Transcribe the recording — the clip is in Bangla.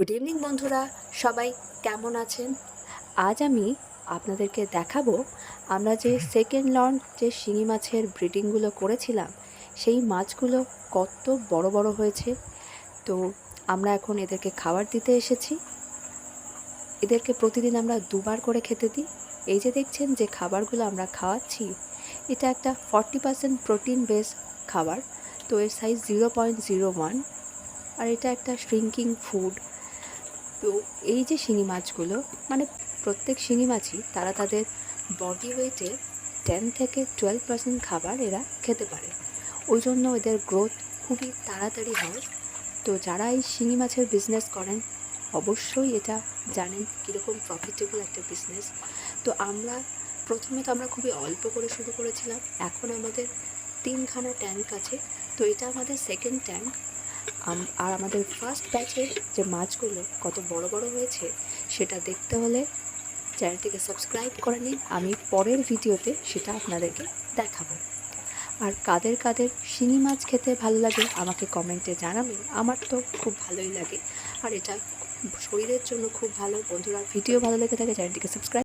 গুড ইভিনিং বন্ধুরা। সবাই কেমন আছেন? আজ আমি আপনাদেরকে দেখাবো আমরা যে সেকেন্ড লন যে শিঙি মাছের ব্রিডিংগুলো করেছিলাম সেই মাছগুলো কত বড় বড় হয়েছে। তো আমরা এখন এদেরকে খাবার দিতে এসেছি। এদেরকে প্রতিদিন আমরা দুবার করে খেতে দিই। এই যে দেখছেন যে খাবারগুলো আমরা খাওয়াচ্ছি এটা একটা ফর্টি পার্সেন্ট প্রোটিন বেস খাবার। তো এর size zero point zero one আর এটা একটা শ্রিঙ্কিং ফুড তো এই যে শিঙি মাছগুলো মানে প্রত্যেক শিঙি মাছই তারা তাদের বডি ওয়েটে টেন থেকে টুয়েলভ পার্সেন্ট খাবার এরা খেতে পারে। ওই জন্য এদের গ্রোথ খুবই তাড়াতাড়ি হয়। তো যারা এই শিঙি মাছের বিজনেস করেন, অবশ্যই এটা জানেন কীরকম প্রফিটেবল একটা বিজনেস তো আমরা প্রথমে তো আমরা খুবই অল্প করে শুরু করেছিলাম, এখন আমাদের তিনখানা ট্যাঙ্ক আছে। তো এটা আমাদের সেকেন্ড ট্যাঙ্ক আর আমাদের ফার্স্ট ব্যাচের যে মাছগুলো কত বড় বড় হয়েছে, সেটা দেখতে হলে চ্যানেলটিকে সাবস্ক্রাইব করে নিন। আমি পরের ভিডিওতে সেটা আপনাদেরকে দেখাবো। আর কাদের কাদের শিঙি মাছ খেতে ভালো লাগে আমাকে কমেন্টে জানাবেন। আমার তো খুব ভালোই লাগে। আর এটা শরীরের জন্য খুব ভালো। বন্ধুরা, ভিডিও ভালো লেগে থাকে চ্যানেলটিকে সাবস্ক্রাইব